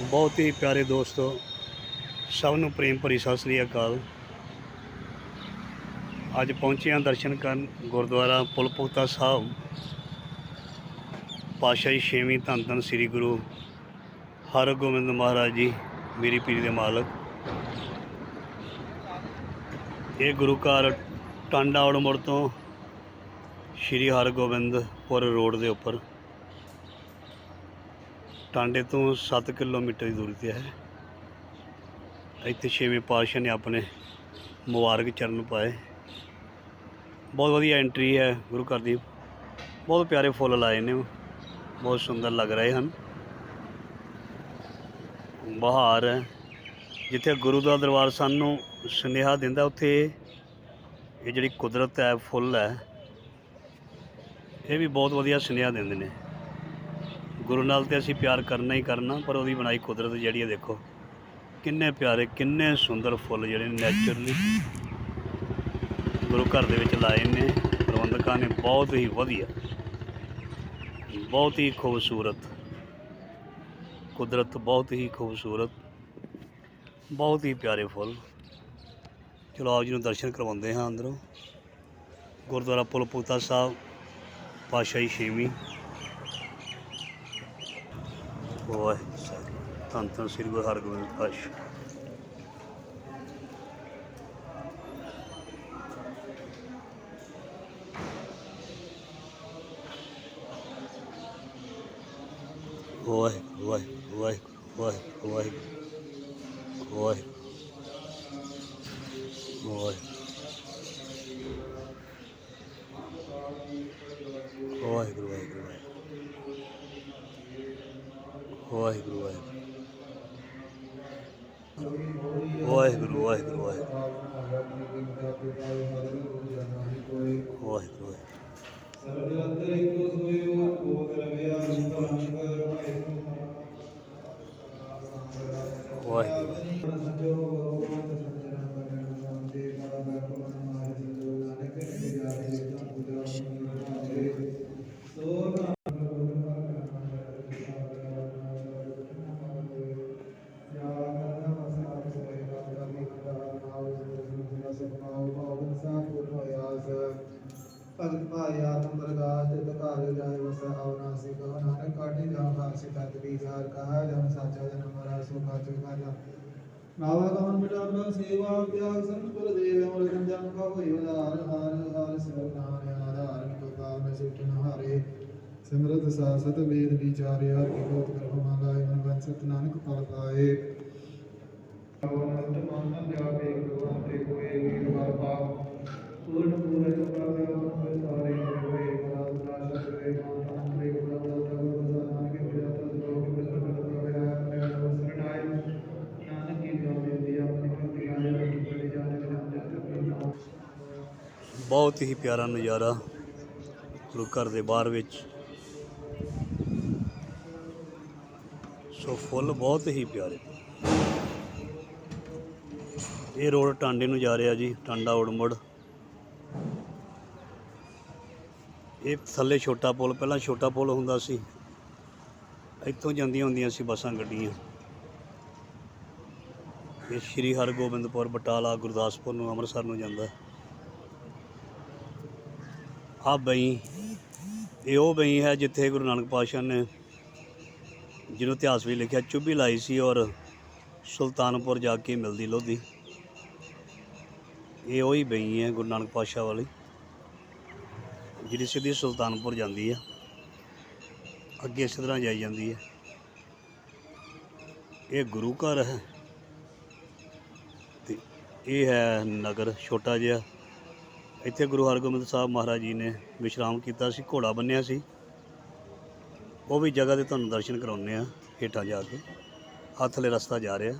ਬਹੁਤ ਹੀ ਪਿਆਰੇ ਦੋਸਤੋ ਸਭ ਨੂੰ ਪ੍ਰੇਮ ਭਰੀ ਸਤਿ ਸ੍ਰੀ ਅਕਾਲ। ਅੱਜ ਪਹੁੰਚੇ ਹਾਂ ਦਰਸ਼ਨ ਕਰਨ ਗੁਰਦੁਆਰਾ ਪੁਲ ਪੁਖਤਾ ਸਾਹਿਬ। ਪਾਤਸ਼ਾਹੀ ਛੇਵੀਂ ਧੰਨ ਧੰਨ ਸ੍ਰੀ ਗੁਰੂ ਹਰਗੋਬਿੰਦ ਮਹਾਰਾਜ ਜੀ, ਮੇਰੀ ਪੀਰੀ ਦੇ ਮਾਲਕ। ਇਹ ਗੁਰੂ ਘਰ ਟਾਂਡਾ ਔੜ ਤੋਂ ਸ਼੍ਰੀ ਹਰਗੋਬਿੰਦਪੁਰ ਰੋਡ ਦੇ ਉੱਪਰ। ਟਾਂਡੇ ਤੋਂ 7 ਕਿਲੋਮੀਟਰ ਦੀ ਦੂਰੀ ਤੇ ਹੈ। ਇੱਥੇ ਛੇਵੇਂ ਪਾਤਸ਼ਾਹ ਨੇ ਆਪਣੇ ਮੁਬਾਰਕ ਚਰਨ ਪਾਏ। ਬਹੁਤ ਵਧੀਆ ਐਂਟਰੀ ਹੈ ਗੁਰੂ ਘਰ ਦੀ। ਬਹੁਤ ਪਿਆਰੇ ਫੁੱਲ ਲਾਏ ਨੇ ਬਹੁਤ ਸੁੰਦਰ ਲੱਗ ਰਹੇ ਹਨ। ਬਹਾਰ ਹੈ। ਜਿੱਥੇ ਗੁਰੂ ਦਾ ਦਰਬਾਰ ਸਾਨੂੰ ਸੁਨੇਹਾ ਦਿੰਦਾ, ਉੱਥੇ ਇਹ ਜਿਹੜੀ ਕੁਦਰਤ ਹੈ, ਫੁੱਲ ਹੈ, ਇਹ ਵੀ ਬਹੁਤ ਵਧੀਆ ਸੁਨੇਹਾ ਦਿੰਦੇ ਨੇ। ਗੁਰੂ ਨਾਲ ਤੇ ਅਸੀਂ ਪਿਆਰ ਕਰਨਾ ਹੀ ਕਰਨਾ, ਪਰ ਉਹਦੀ ਬਣਾਈ ਕੁਦਰਤ ਜਿਹੜੀ ਹੈ ਦੇਖੋ, ਕਿੰਨੇ ਪਿਆਰੇ, ਕਿੰਨੇ ਸੁੰਦਰ ਫੁੱਲ ਜਿਹੜੇ ਨੇਚਰਲੀ ਗੁਰੂ ਘਰ ਦੇ ਵਿੱਚ ਲਾਏ ਨੇ, ਪ੍ਰਬੰਧਕਾਂ ਨੇ, ਬਹੁਤ ਹੀ ਵਧੀਆ, ਬਹੁਤ ਹੀ ਖੂਬਸੂਰਤ, ਕੁਦਰਤ ਬਹੁਤ ਹੀ ਖੂਬਸੂਰਤ, ਬਹੁਤ ਹੀ ਪਿਆਰੇ ਫੁੱਲ। ਚਲੋ ਆਪ ਜੀ ਨੂੰ ਦਰਸ਼ਨ ਕਰਵਾਉਂਦੇ ਹਾਂ ਅੰਦਰੋਂ। ਗੁਰਦੁਆਰਾ ਪੁਲਪੂਤਾ ਸਾਹਿਬ, ਪਾਤਸ਼ਾਹੀ ਛੇਵੀਂ। ਵਾਹਿਗੁਰੂ ਸਾਹਿਬ ਧੰਨ ਧੰਨ ਸ੍ਰੀ ਗੁਰੂ ਹਰਗੋਬਿੰਦ ਪਾਤਸ਼ਾਹ। ਵਾਹਿਗੁਰੂ ਵਾਹਿਗੁਰੂ ਵਾਹਿਗੁਰੂ ਵਾਹਿਗੁਰੂ ਵਾਹਿਗੁਰੂ। ਵਾਹਿਗੁਰੂ ਵਾਹਿਗੁਰੂ ਵਾਹਿਗੁਰੂ। ਵਾਹਿਗੁਰੂ। ਸਰਬ ਅੰਤਰ ਇੱਕੋ ਸੋਏ ਉਹ ਕਰਮਿਆ ਵਾਹਿਗੁਰੂ ਭਵਈ ਉਧਾਰ ਹਾਰ ਹਾਰ ਸਰਨਾਮ ਆਧਾਰ ਗੋਪਾਲ ਮੈਂ ਸਿਟਨ ਹਾਰੇ। ਸਿਮਰਤ ਸਾਸਤ ਵੇਦ ਵਿਚਾਰਿਆ ਕੀ ਬਹੁਤ ਕਰਮ ਮਾਲਾਏ ਮਨ ਬੰਸਤ ਨਾਨਕ ਫਲ ਪਾਏ। ਅਵਨਤ ਮੰਨ ਜਾਵੇ ਗੁਰਾਂ ਤੇ ਕੋਈ ਵੀਰ ਵਰਪਾ ਪੂਰਨ ਪੂਰਨ ਕਰਦਾ ਹੋਏ ਸਾਰੇ ਬਹੁਤ ਹੀ ਪਿਆਰਾ ਨਜ਼ਾਰਾ ਗੁਰੂ ਘਰ ਦੇ ਬਾਹਰ ਵਿੱਚ। ਸੋ ਫੁੱਲ ਬਹੁਤ ਹੀ ਪਿਆਰੇ। ਇਹ ਰੋਡ ਟਾਂਡੇ ਨੂੰ ਜਾ ਰਿਹਾ ਜੀ, ਟਾਂਡਾ ਉੜਮੁੜ। ਇਹ ਥੱਲੇ ਛੋਟਾ ਪੁਲ, ਪਹਿਲਾਂ ਛੋਟਾ ਪੁਲ ਹੁੰਦਾ ਸੀ। ਇੱਥੋਂ ਜਾਂਦੀਆਂ ਹੁੰਦੀਆਂ ਸੀ ਬੱਸਾਂ, ਗੱਡੀਆਂ। ਇਹ ਸ਼੍ਰੀ ਹਰਗੋਬਿੰਦਪੁਰ ਬਟਾਲਾ, ਗੁਰਦਾਸਪੁਰ ਨੂੰ, ਅੰਮ੍ਰਿਤਸਰ ਨੂੰ ਜਾਂਦਾ। ਆ ਬਈ, ਇਹ ਉਹ ਬਈ ਹੈ ਜਿੱਥੇ ਗੁਰੂ ਨਾਨਕ ਪਾਤਸ਼ਾਹ ਨੇ ਜਿਹਨੂੰ ਇਤਿਹਾਸ ਵਿੱਚ ਲਿਖਿਆ ਚੁੱਭੀ ਲਾਈ ਸੀ ਔਰ ਸੁਲਤਾਨਪੁਰ ਜਾ ਕੇ ਮਿਲਦੀ ਲੋਧੀ। ਇਹ ਉਹੀ ਬਈ ਹੈ ਗੁਰੂ ਨਾਨਕ ਪਾਤਸ਼ਾਹ ਵਾਲੀ, ਜਿਹੜੀ ਸਿੱਧੀ ਸੁਲਤਾਨਪੁਰ ਜਾਂਦੀ ਹੈ। ਅੱਗੇ ਇਸੇ ਤਰ੍ਹਾਂ ਜਾਈ ਜਾਂਦੀ ਹੈ। ਇਹ ਗੁਰੂ ਘਰ ਹੈ ਤੇ ਇਹ ਹੈ ਨਗਰ ਛੋਟਾ ਜਿਹਾ। ਇੱਥੇ ਗੁਰੂ ਹਰਗੋਬਿੰਦ ਸਾਹਿਬ ਮਹਾਰਾਜ ਜੀ ਨੇ ਵਿਸ਼ਰਾਮ ਕੀਤਾ ਸੀ, ਘੋੜਾ ਬੰਨਿਆ ਸੀ। ਉਹ ਵੀ ਜਗ੍ਹਾ ਦੇ ਤੁਹਾਨੂੰ ਦਰਸ਼ਨ ਕਰਾਉਂਦੇ ਆ ਹੇਠਾਂ ਜਾ ਕੇ। ਹੱਥਲੇ ਰਸਤਾ ਜਾ ਰਿਹਾ।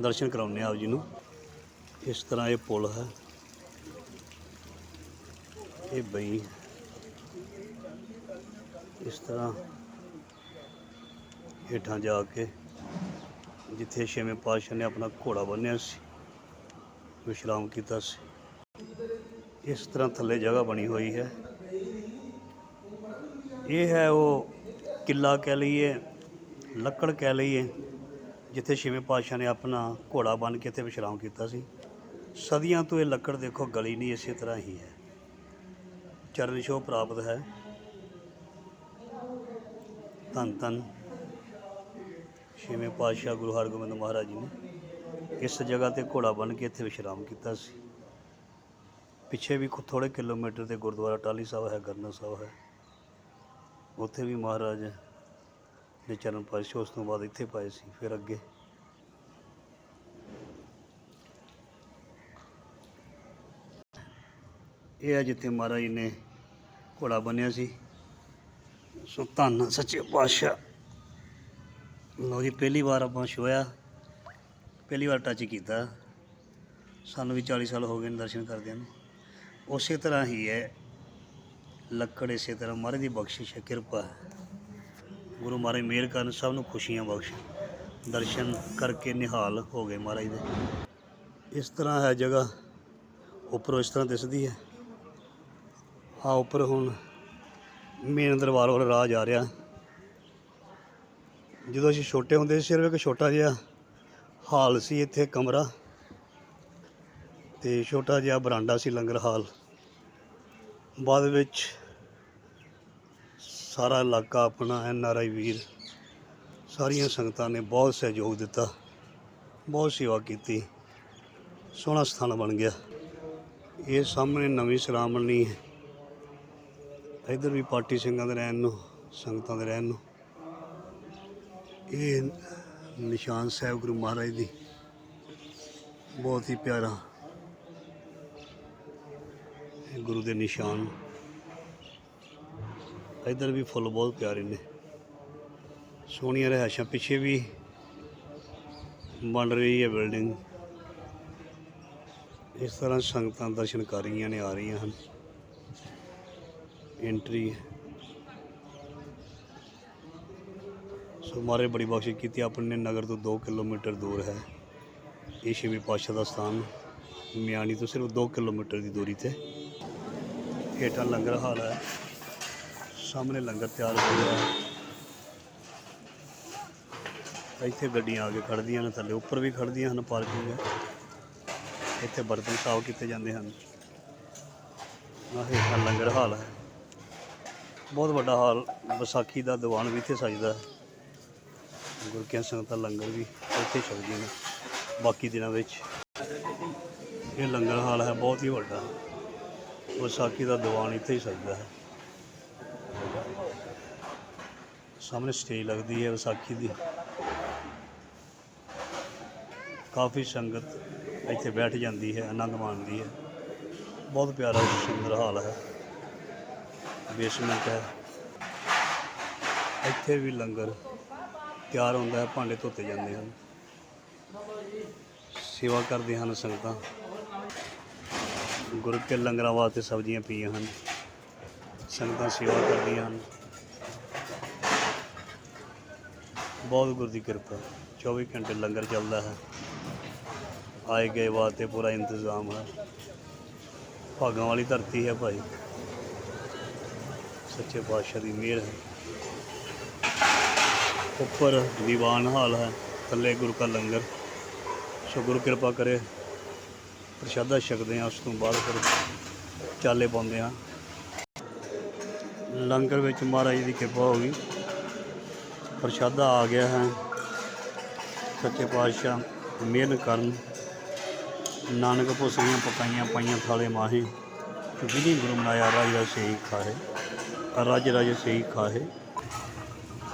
ਦਰਸ਼ਨ ਕਰਾਉਂਦੇ ਆ ਆਪ ਜੀ ਨੂੰ। ਇਸ ਤਰ੍ਹਾਂ ਇਹ ਪੁਲ ਹੈ। ਇਹ ਬਈ। ਇਸ ਤਰ੍ਹਾਂ ਹੇਠਾਂ ਜਾ ਕੇ ਜਿੱਥੇ ਛੇਵੇਂ ਪਾਤਸ਼ਾਹ ਨੇ ਆਪਣਾ ਘੋੜਾ ਬੰਨਿਆ ਸੀ, ਵਿਸ਼ਰਾਮ ਕੀਤਾ ਸੀ। ਇਸ ਤਰ੍ਹਾਂ ਥੱਲੇ ਜਗ੍ਹਾ ਬਣੀ ਹੋਈ ਹੈ। ਇਹ ਹੈ ਉਹ ਕਿੱਲਾ ਕਹਿ ਲਈਏ, ਲੱਕੜ ਕਹਿ ਲਈਏ, ਜਿੱਥੇ ਛੇਵੇਂ ਪਾਤਸ਼ਾਹ ਨੇ ਆਪਣਾ ਘੋੜਾ ਬੰਨ੍ਹ ਕੇ ਇੱਥੇ ਵਿਸ਼ਰਾਮ ਕੀਤਾ ਸੀ। ਸਦੀਆਂ ਤੋਂ ਇਹ ਲੱਕੜ ਦੇਖੋ ਗਲੀ ਨਹੀਂ, ਇਸੇ ਤਰ੍ਹਾਂ ਹੀ ਹੈ। ਚਰਨ ਛੋਹ ਪ੍ਰਾਪਤ ਹੈ। ਧੰਨ ਧੰਨ। ਛੇਵੇਂ ਪਾਤਸ਼ਾਹ ਗੁਰੂ ਹਰਗੋਬਿੰਦ ਮਹਾਰਾਜ ਜੀ ਨੇ ਇਸ ਜਗ੍ਹਾ ਤੇ ਘੋੜਾ ਬੰਨ੍ਹ ਕੇ ਇੱਥੇ ਵਿਸ਼ਰਾਮ ਕੀਤਾ ਸੀ। ਪਿੱਛੇ ਵੀ ਥੋੜੇ ਕਿਲੋਮੀਟਰ ਤੇ ਗੁਰਦੁਆਰਾ ਟਾਲੀ ਸਾਹਿਬ ਹੈ, ਗਰਨਾ ਸਾਹਿਬ ਹੈ। ਉੱਥੇ ਵੀ ਮਹਾਰਾਜ ਨੇ ਚਰਨ ਪਾਏ ਸੀ, ਉਸ ਤੋਂ ਬਾਅਦ ਇੱਥੇ ਪਾਏ ਸੀ, ਫਿਰ ਅੱਗੇ। ਇਹ ਹੈ ਜਿੱਥੇ ਮਹਾਰਾਜ ਨੇ ਘੋੜਾ ਬੰਨਿਆ ਸੀ। ਸੋ ਧੰਨ ਸੱਚੇ ਪਾਤਸ਼ਾਹ। ਲਓ ਜੀ, ਪਹਿਲੀ ਵਾਰ ਆਪਾਂ ਛੋਇਆ ਪਹਿਲੀ ਵਾਰ ਟੱਚ ਕੀਤਾ। ਸਾਨੂੰ ਵੀ 40 ਸਾਲ ਹੋ ਗਏ ਨੇ ਦਰਸ਼ਨ ਕਰਦਿਆਂ ਨੂੰ। ਉਸੇ ਤਰ੍ਹਾਂ ਹੀ ਹੈ। ਲੱਕੜ ਇਸੇ ਤਰ੍ਹਾਂ ਮਹਾਰਾਜ ਦੀ ਬਖਸ਼ਿਸ਼ ਹੈ, ਕਿਰਪਾ ਹੈ। ਗੁਰੂ ਮਹਾਰਾਜ ਮਿਹਰ ਕਰਨ ਸਭ ਨੂੰ ਖੁਸ਼ੀਆਂ ਬਖਸ਼ ਦਰਸ਼ਨ ਕਰਕੇ ਨਿਹਾਲ ਹੋ ਗਏ ਮਹਾਰਾਜ ਦੇ। ਇਸ ਤਰ੍ਹਾਂ ਹੈ ਜਗ੍ਹਾ, ਉੱਪਰੋਂ ਇਸ ਤਰ੍ਹਾਂ ਦਿਸਦੀ ਹੈ। ਆ ਉੱਪਰ ਹੁਣ ਮੇਨ ਦਰਬਾਰ ਵਾਲਾ ਰਾਜ ਆ ਰਿਹਾ। ਜਦੋਂ ਅਸੀਂ ਛੋਟੇ ਹੁੰਦੇ ਸੀ, ਸਿਰਫ ਇੱਕ ਛੋਟਾ ਜਿਹਾ ਹਾਲ ਸੀ ਇੱਥੇ ਕਮਰਾ। ਤੇ ਛੋਟਾ ਜਿਹਾ ਬਰਾਂਡਾ ਸੀ ਲੰਗਰ ਹਾਲ। ਬਾਅਦ ਵਿੱਚ ਸਾਰਾ ਇਲਾਕਾ ਆਪਣਾ ਐਨ ਆਰ ਆਈ ਵੀਰ ਸਾਰੀਆਂ ਸੰਗਤਾਂ ਨੇ ਬਹੁਤ ਸਹਿਯੋਗ ਦਿੱਤਾ, ਬਹੁਤ ਸੇਵਾ ਕੀਤੀ, ਸੋਹਣਾ ਸਥਾਨ ਬਣ ਗਿਆ। ਇਹ ਸਾਹਮਣੇ ਨਵੀਂ ਸਰਾਮਣੀ ਹੈ। ਇਧਰ ਵੀ ਪਾਰਟੀ ਸਿੰਘਾਂ ਦੇ ਰਹਿਣ ਨੂੰ, ਸੰਗਤਾਂ ਦੇ ਰਹਿਣ ਨੂੰ। ਇਹ ਨਿਸ਼ਾਨ ਸਾਹਿਬ ਗੁਰੂ ਮਹਾਰਾਜ ਦੀ। ਬਹੁਤ ਹੀ ਪਿਆਰਾ ਇਹ ਗੁਰੂ ਦੇ ਨਿਸ਼ਾਨ। ਇਧਰ ਵੀ ਫੁੱਲ ਬਹੁਤ ਪਿਆਰੇ ਨੇ। ਸੋਹਣੀਆਂ ਰਿਹਾਇਸ਼ਾਂ ਪਿੱਛੇ ਵੀ ਬਣ ਰਹੀ ਹੈ ਬਿਲਡਿੰਗ। ਇਸ ਤਰ੍ਹਾਂ ਸੰਗਤਾਂ ਦਰਸ਼ਨ ਕਰ ਰਹੀਆਂ ਨੇ ਆ ਰਹੀਆਂ ਹਨ। ਐਂਟਰੀ ਸੋ ਮਾਰੇ ਬੜੀ ਬਖਸ਼ਿਸ਼ ਕੀਤੀ। ਆਪਣੇ ਨਗਰ ਤੋਂ 2 ਕਿਲੋਮੀਟਰ ਦੂਰ ਹੈ। ਇਹ ਛੇਵੀਂ ਪਾਤਸ਼ਾਹ ਦਾ ਸਥਾਨ। ਮਿਆਣੀ ਤੋਂ ਸਿਰਫ 2 ਕਿਲੋਮੀਟਰ ਦੀ ਦੂਰੀ ਤੇ। ਹੇਠਾਂ ਲੰਗਰ ਹਾਲ ਹੈ। ਸਾਹਮਣੇ ਲੰਗਰ ਤਿਆਰ ਹੋ ਰਿਹਾ ਹੈ ਇੱਥੇ ਗੱਡੀਆਂ ਆ ਕੇ ਖੜਦੀਆਂ ਨੇ ਥੱਲੇ, ਉੱਪਰ ਵੀ ਖੜਦੀਆਂ ਹਨ ਪਾਰਕਿੰਗ। ਹੈ ਇੱਥੇ ਬਰਤਨ ਸਾਫ਼ ਕੀਤੇ ਜਾਂਦੇ ਹਨ। ਆਹ ਹੇਠਾਂ ਲੰਗਰ ਹਾਲ ਹੈ। ਬਹੁਤ ਵੱਡਾ ਹਾਲ, ਵਿਸਾਖੀ ਦਾ ਦੀਵਾਨ ਵੀ ਇੱਥੇ ਸਜਦਾ ਹੈ। ਗੁਰੂ ਕੀ ਸੰਗਤਾਂ ਲੰਗਰ ਵੀ ਇੱਥੇ ਛਕਦੀਆਂ ਨੇ, ਬਾਕੀ ਦਿਨਾਂ ਵਿੱਚ। ਇਹ ਲੰਗਰ ਹਾਲ ਹੈ, ਬਹੁਤ ਹੀ ਵੱਡਾ। ਵਿਸਾਖੀ ਦਾ ਦੀਵਾਨ ਇੱਥੇ ਹੀ ਸਜਦਾ ਹੈ। ਸਾਹਮਣੇ ਸਟੇਜ ਲੱਗਦੀ ਹੈ ਵਿਸਾਖੀ ਦੀ। ਕਾਫੀ ਸੰਗਤ ਇੱਥੇ ਬੈਠ ਜਾਂਦੀ ਹੈ, ਆਨੰਦ ਮਾਣਦੀ ਹੈ। ਬਹੁਤ ਪਿਆਰਾ ਸੁੰਦਰ ਹਾਲ ਹੈ। ਬੇਸਮੈਂਟ ਹੈ। ਇੱਥੇ ਵੀ ਲੰਗਰ ਤਿਆਰ ਹੁੰਦਾ ਹੈ, ਭਾਂਡੇ ਧੋਤੇ ਜਾਂਦੇ ਹਨ। ਸੇਵਾ ਕਰਦੇ ਹਨ ਸੰਗਤਾਂ। ਗੁਰੂ ਕੇ ਲੰਗਰਾਂ ਵਾਸਤੇ ਸਬਜ਼ੀਆਂ ਪਈਆਂ ਹਨ, ਸੰਗਤਾਂ ਸੇਵਾ ਕਰਦੀਆਂ ਹਨ। ਬਹੁਤ ਗੁਰੂ ਦੀ ਕਿਰਪਾ 24 ਘੰਟੇ ਲੰਗਰ ਚੱਲਦਾ ਹੈ। ਆਏ ਗਏ ਵਾਸਤੇ ਪੂਰਾ ਇੰਤਜ਼ਾਮ ਹੈ। ਭਾਗਾਂ ਵਾਲੀ ਧਰਤੀ ਹੈ ਭਾਈ। ਸੱਚੇ ਪਾਤਸ਼ਾਹ ਦੀ ਮਿਹਰ ਹੈ। ਉੱਪਰ ਦੀਵਾਨ ਹਾਲ ਹੈ, ਥੱਲੇ ਗੁਰੂ ਕਾ ਲੰਗਰ। ਸੋ ਗੁਰੂ ਕਿਰਪਾ ਕਰੇ। ਪ੍ਰਸ਼ਾਦਾ ਛਕਦੇ ਹਾਂ, ਉਸ ਤੋਂ ਬਾਅਦ ਫਿਰ ਚਾਲੇ ਪਾਉਂਦੇ ਹਾਂ। ਲੰਗਰ ਵਿੱਚ ਮਹਾਰਾਜ ਦੀ ਕਿਰਪਾ ਹੋ ਗਈ। ਪ੍ਰਸ਼ਾਦਾ ਆ ਗਿਆ ਹੈ। ਸੱਚੇ ਪਾਤਸ਼ਾਹ ਮਿਹਰ ਕਰਨ। ਨਾਨਕ ਭੁਸਰੀਆਂ ਪਕਾਈਆਂ ਪਾਈਆਂ ਥਾਲੇ ਮਾਹੇ। ਵਿਧੀ ਗੁਰੂ ਮਨਾਇਆ, ਰਾਜਾ ਸਹੀ ਖਾਏ ਰਾਜ ਰਾਜ ਸਹੀ ਖਾਏ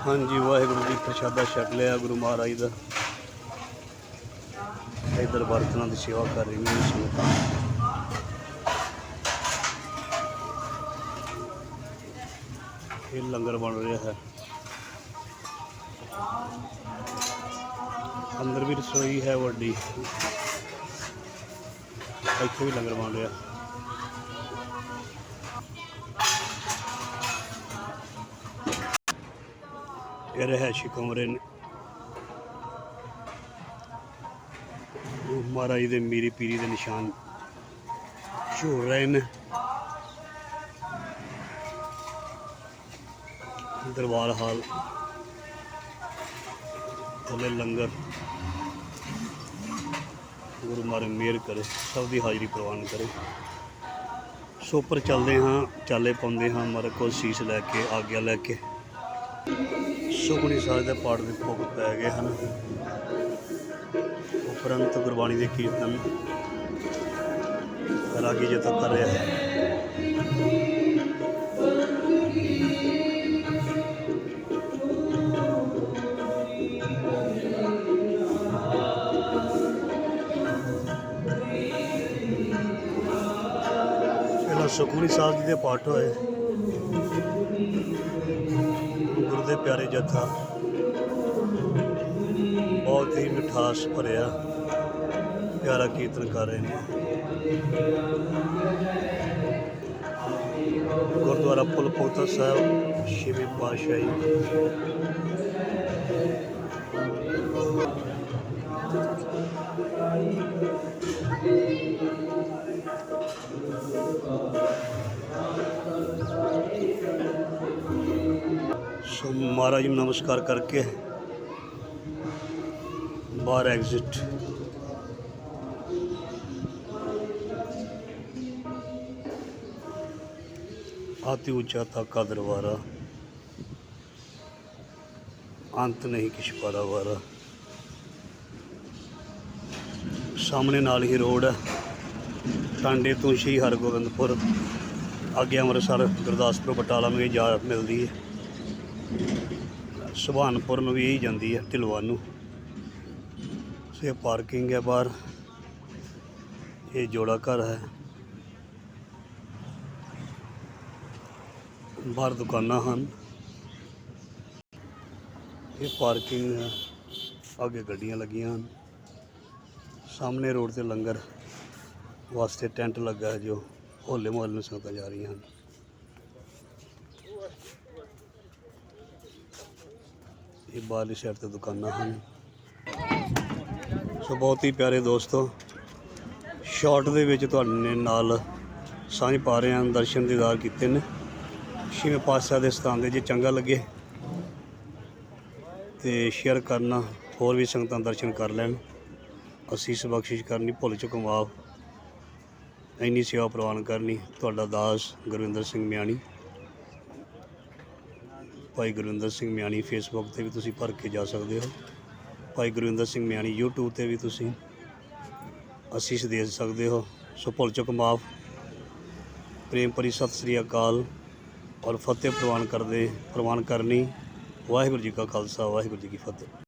ਹਾਂਜੀ, ਵਾਹਿਗੁਰੂ ਜੀ ਪ੍ਰਸ਼ਾਦਾ ਛਕ ਲਿਆ ਗੁਰੂ ਮਹਾਰਾਜ ਦਾ। ਇਧਰ ਬਰਤਨਾਂ ਦੀ ਸੇਵਾ ਕਰ ਰਹੀ ਨੇ ਸੰਗਤਾਂ ਇਹ ਲੰਗਰ ਬਣ ਰਿਹਾ ਹੈ। ਅੰਦਰ ਵੀ ਰਸੋਈ ਹੈ ਵੱਡੀ। ਇੱਥੇ ਵੀ ਲੰਗਰ ਬਣ ਰਿਹਾ। ਇਹ ਰਹਿ ਸ਼ਿਕਮਰੇ ਨੇ ਮਹਾਰਾਜ ਦੇ ਮੀਰੀ ਪੀਰੀ ਦੇ ਨਿਸ਼ਾਨ ਝੂਲ ਰਹੇ ਨੇ। ਦਰਬਾਰ ਹਾਲ, ਥੱਲੇ ਲੰਗਰ। ਗੁਰੂ ਮਾਰੇ ਮਿਹਰ ਕਰੇ, ਸਭ ਦੀ ਹਾਜ਼ਰੀ ਪ੍ਰਵਾਨ ਕਰੇ। ਸੋ ਉੱਪਰ ਚੱਲਦੇ ਹਾਂ, ਚਾਲੇ ਪਾਉਂਦੇ ਹਾਂ ਮਰ ਕੋ ਸੀਸ ਲੈ ਕੇ, ਆਗਿਆ ਲੈ ਕੇ। ਸੁਖਣੀ ਸਾਹਿਬ ਦੇ ਪਾਠ ਦੇ ਭੋਗ ਪੈ ਗਏ ਹਨ। ਉਪਰੰਤ ਗੁਰਬਾਣੀ ਦੇ ਕੀਰਤਨ ਰਾਗੀ ਜਥਾ ਤੱਕ ਕਰ ਰਿਹਾ ਹੈ। ਪਹਿਲਾਂ ਸੁਖਮਨੀ ਸਾਹਿਬ ਜੀ ਦੇ ਪਾਠ ਹੋਏ। ਗੁਰੂ ਦੇ ਪਿਆਰੇ ਜਥਾ, ਬਹੁਤ ਹੀ ਮਿਠਾਸ ਭਰਿਆ। ਪਿਆਰਾ ਕੀਰਤਨ ਕਰ ਰਹੇ ਨੇ ਗੁਰਦੁਆਰਾ ਫੁੱਲ ਪੋਤਾ ਸਾਹਿਬ ਛੇਵੀਂ ਪਾਤਸ਼ਾਹੀ ਸੋ ਮਹਾਰਾਜ ਨੂੰ ਨਮਸਕਾਰ ਕਰਕੇ ਬਾਹਰ ਆਤੀ ਉੱਚਾ ਤਾਕਾ ਦਰਬਾਰਾ ਅੰਤ ਨਹੀਂ ਕਿਛ ਪਾਰਾ ਵਾਰਾ। ਸਾਹਮਣੇ ਨਾਲ ਹੀ ਰੋਡ ਹੈ। ਟਾਂਡੇ ਤੋਂ ਸ਼੍ਰੀ ਹਰਗੋਬਿੰਦਪੁਰ ਅੱਗੇ ਅੰਮ੍ਰਿਤਸਰ, ਗੁਰਦਾਸਪੁਰ, ਬਟਾਲਾ ਨੂੰ ਇਹ ਜਾ ਮਿਲਦੀ ਹੈ। ਸੁਭਾਨਪੁਰ ਨੂੰ ਵੀ ਇਹੀ ਜਾਂਦੀ ਹੈ, ਢਿਲਵਾਨ ਨੂੰ। ਸੇ ਪਾਰਕਿੰਗ ਹੈ ਬਾਹਰ। ਇਹ ਜੋੜਾ ਘਰ ਹੈ। ਬਾਹਰ ਦੁਕਾਨਾਂ ਹਨ। ਇਹ ਪਾਰਕਿੰਗ ਹੈ। ਅੱਗੇ ਗੱਡੀਆਂ ਲੱਗੀਆਂ ਹਨ। ਸਾਹਮਣੇ ਰੋਡ ਤੇ ਲੰਗਰ ਵਾਸਤੇ ਟੈਂਟ ਲੱਗਾ ਹੈ, ਜੋ ਹੋਲੇ ਮਹੱਲੇ ਨੂੰ ਸੰਗਤਾਂ ਜਾ ਰਹੀਆਂ ਹਨ। ਇਹ ਬਾਹਰਲੀ ਸਾਈਡ ਤੇ ਦੁਕਾਨਾਂ ਹਨ। ਸੋ ਬਹੁਤ ਹੀ ਪਿਆਰੇ ਦੋਸਤੋ ਸ਼ਾਰਟ ਦੇ ਵਿੱਚ ਤੁਹਾਡੇ ਨਾਲ ਸਾਂਝ ਪਾ ਰਹੇ ਹਾਂ, ਦਰਸ਼ਨ ਦੀਦਾਰ ਕੀਤੇ ਨੇ। ਛੇਵੇਂ ਪਾਤਸ਼ਾਹ ਦੇ ਸਥਾਨ ਦੇ ਜੇ ਚੰਗਾ ਲੱਗੇ ਤੇ ਸ਼ੇਅਰ ਕਰਨਾ, ਹੋਰ ਵੀ ਸੰਗਤਾਂ ਦਰਸ਼ਨ ਕਰ ਲੈਣ। ਅਸੀਸ ਬਖਸ਼ਿਸ਼ ਕਰਨੀ, ਭੁੱਲ ਚੁੱਕ ਮਾਫ ਇੰਨੀ ਸੇਵਾ ਪ੍ਰਵਾਨ ਕਰਨੀ, ਤੁਹਾਡਾ ਦਾਸ ਗੁਰਵਿੰਦਰ ਸਿੰਘ ਮਿਆਣੀ। ਭਾਈ ਗੁਰਵਿੰਦਰ ਸਿੰਘ ਮਿਆਣੀ ਫੇਸਬੁੱਕ ਤੇ ਵੀ ਤੁਸੀਂ ਭਰ ਕੇ ਜਾ ਸਕਦੇ ਹੋ। ਭਾਈ ਗੁਰਵਿੰਦਰ ਸਿੰਘ ਮਿਆਣੀ YouTube ਤੇ ਵੀ ਤੁਸੀਂ ਅਸੀਸ ਦੇ ਸਕਦੇ ਹੋ। ਸੋ ਭੁੱਲ ਚੁੱਕ ਮਾਫ ਪ੍ਰੇਮ ਭਰੀ ਸਤਿ ਸ੍ਰੀ ਅਕਾਲ। ਔਰ ਫਤਿਹ ਪ੍ਰਵਾਨ ਕਰਦੇ ਪ੍ਰਵਾਨ ਕਰਨੀ। ਵਾਹਿਗੁਰੂ ਜੀ ਕਾ ਖਾਲਸਾ ਵਾਹਿਗੁਰੂ ਜੀ ਕੀ ਫਤਿਹ।